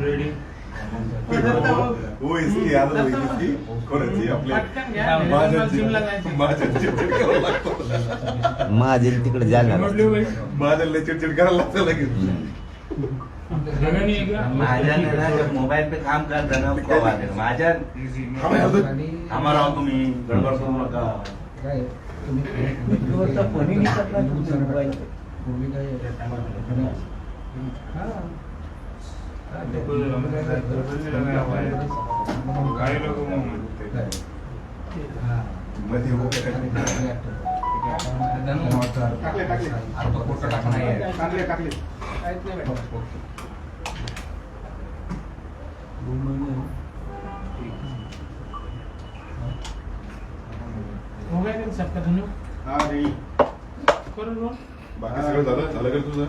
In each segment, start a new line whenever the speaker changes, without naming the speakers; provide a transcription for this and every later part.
Ready
हो इसकी कोणाची माझ्या चिडचिड करायला लागतो
तिकडे
बाई
माझ्या लय चिडचिड करायला लागतं लगेच
मोबाईल पे काम करता ना खूप वाटेल माझ्या
थांबा यार, तो-
थांबा राव तुम्ही गडबड करू नका
काय लोक.
मध्ये हो
टाकले टाकले. टाकले टाकले.
काहीच नाही हो गया का सबका धन्यू
हा रेडी.
करो रोल
बाकी सगळं झालं? झालं का तुझं?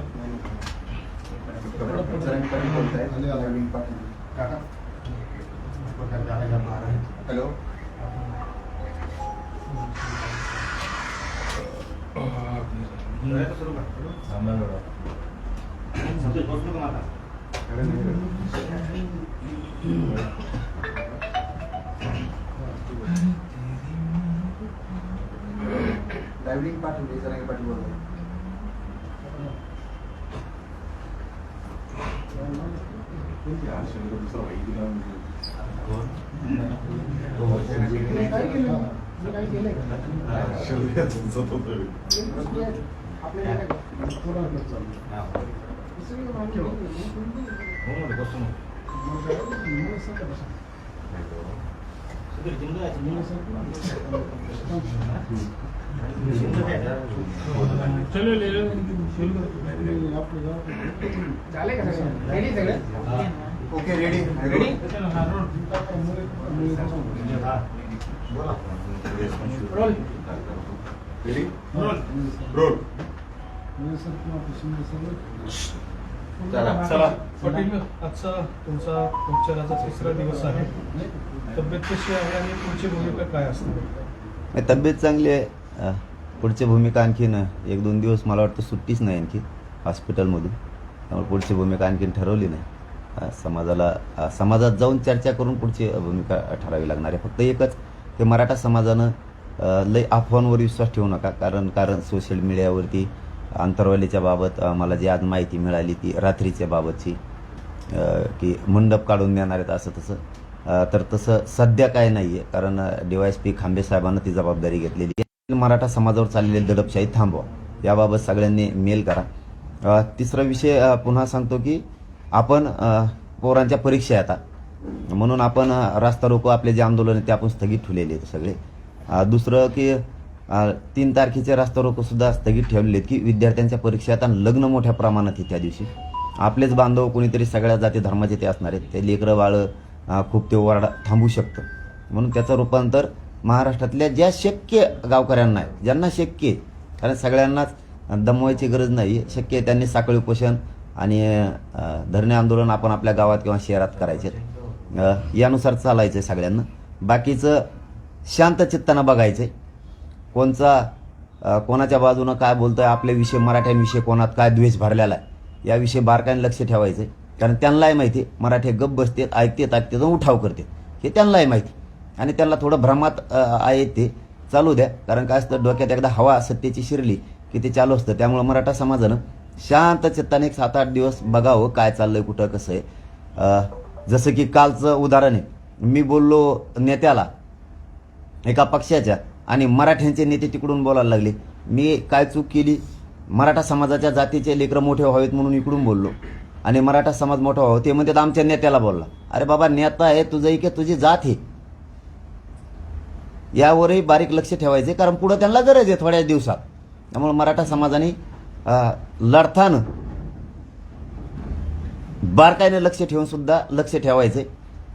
हॅलो.
का
शरीराचं होतं.
आपल्याला काय थोडं चालू
ले लो
झाले का सगळे रेडी सगळे
okay ready
ready roll roll? Roll.
चला.
चला.
पाटील आजचा तुमचा उपचाराचा तिसरा दिवस आहे. तब्येत कशी आहे आणि पुढची भूमिका काय
तब्येत चांगली आहे. पुढची भूमिका आणखीन एक दोन दिवस मला वाटतं सुट्टीच नाही आणखी हॉस्पिटलमधून. त्यामुळे पुढची भूमिका आणखीन ठरवली नाही. समाजाला समाजात जाऊन चर्चा करून पुढची भूमिका ठरावी लागणार आहे. फक्त एकच की मराठा समाजानं लय अफवांवर विश्वास ठेवू नका. कारण कारण सोशल मीडियावरती अंतरवालीच्या बाबत मला जी आज माहिती मिळाली ती रात्रीच्या बाबतची की मंडप काढून देणार आहेत असं तसं. तर तसं सध्या काय नाही आहे कारण डी वाय एस पी खांबे साहेबांना ती जबाबदारी घेतलेली आहे. मराठा समाजावर चाललेली दडपशाही थांबवा. याबाबत सगळ्यांनी मेल करा. तिसरा विषय पुन्हा सांगतो की आपण पोरांच्या परीक्षा आता. म्हणून आपण रास्ता रोको आपले जे आंदोलन आहे ते आपण स्थगित ठेवलेले आहेत सगळे. दुसरं की तीन तारखेचे रास्ता रोको सुद्धा स्थगित ठेवलेले आहेत की विद्यार्थ्यांच्या परीक्षा आता लग्न मोठ्या प्रमाणात आहे त्या दिवशी. आपलेच बांधव कोणीतरी सगळ्या जाती धर्माचे ते असणार आहेत. ते लेकरं बाळं खूप ते ओरडा थांबू शकतं. म्हणून त्याचं रूपांतर महाराष्ट्रातल्या ज्या शक्य गावकऱ्यांना आहे ज्यांना शक्य आहे कारण सगळ्यांनाच दमवायची गरज नाही. शक्य आहे त्यांनी साखळी उपोषण आणि धरणे आंदोलन आपण आपल्या गावात किंवा शहरात करायचे यानुसार चालायचं आहे सगळ्यांना. बाकीचं शांत चित्तानं बघायचं आहे कोणचा कोणाच्या बाजूनं काय बोलतोय आपल्याविषयी मराठ्यांविषयी कोणात काय द्वेष भरलेला आहे याविषयी बारकाईने लक्ष ठेवायचं कारण त्यांनाही माहिती आहे, मराठी गप्प ऐकतात ऐकतात उठाव करते हे त्यांनाही माहिती आणि त्यांना थोडं भ्रमात आहे ते. चालू द्या. कारण काय असतं डोक्यात एकदा हवा सत्तेची शिरली की ते चालू असतं. त्यामुळं मराठा समाजानं शांत चित्ताने एक सात आठ दिवस बघावं काय चाललंय कुठं कसं आहे. जसं की कालचं उदाहरण आहे. मी बोललो नेत्याला एका पक्षाच्या. आणि मराठ्यांचे नेते तिकडून बोलायला लागले. मी काय चूक केली? मराठा समाजाच्या जातीचे लेकरं मोठे व्हावेत म्हणून इकडून बोललो. आणि मराठा समाज मोठा व्हावं ते म्हणतात आमच्या नेत्याला बोलला. अरे बाबा नेता आहे तुझं की तुझी जात आहे. यावरही बारीक लक्ष ठेवायचे कारण पुढं त्यांना गरज आहे थोड्या दिवसात. त्यामुळे मराठा समाजाने लढतान लढताना बारकाईने लक्ष ठेवून सुद्धा लक्ष ठेवायचे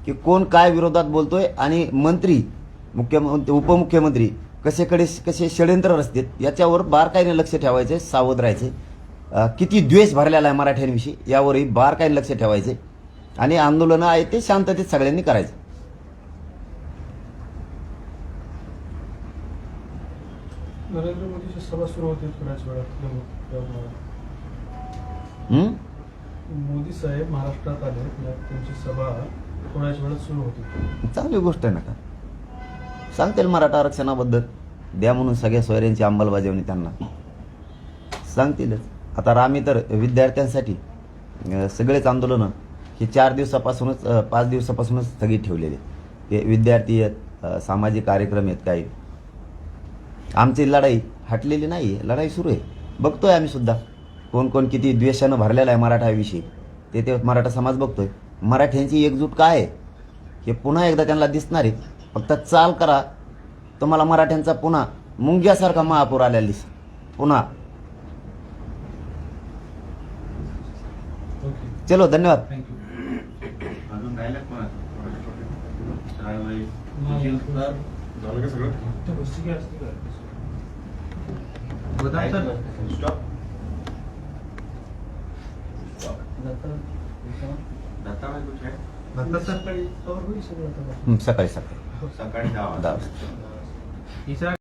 की कोण काय विरोधात बोलतोय आणि मंत्री मुख्यमंत्री उपमुख्यमंत्री कसे कडे कसे षडयंत्र रचतात याच्यावर बारकाईने लक्ष ठेवायचे सावध राहायचे. किती द्वेष भरलेला आहे मराठ्यांविषयी यावरही बारकाईने लक्ष ठेवायचे. आणि आंदोलनं आहे ते शांततेत सगळ्यांनी करायचे.
नरेंद्र मोदीची सभा सुरू होते थोड्याच वेळात यव- यवतमाळात. मोदी साहेब महाराष्ट्रात आले त्यांची सभा थोड्याच वेळात सुरू होती.
चांगली गोष्ट आहे ना का? सांगतील मराठा आरक्षणाबद्दल. द्या म्हणून सगळ्या सोयऱ्यांची अंमलबजावणी त्यांना. सांगतीलच. आता आम्ही तर विद्यार्थ्यांसाठी सगळेच आंदोलनं हे चार दिवसापासूनच पाच दिवसापासूनच स्थगित ठेवलेले. ते विद्यार्थी आहेत सामाजिक कार्यक्रम आहेत काही. आमची लढाई हटलेली नाही आहे लढाई सुरू आहे. बघतोय आम्ही सुद्धा कोण कोण किती द्वेषानं भरलेला आहे मराठाविषयी ते ते मराठा समाज बघतोय. मराठ्यांची एकजूट काय आहे? हे पुन्हा एकदा त्यांना दिसणार आहे. फक्त चाल करा. तुम्हाला मराठ्यांचा पुन्हा मुंग्यासारखा महापूर आलेला दिस पुन्हा.
ओके
चलो धन्यवाद.
थँक्यू
अजून राहिलं कोणाचं
नंतर सकाळी
सकाळी सकाळी.
सकाळी दहा
दहा
वाजता.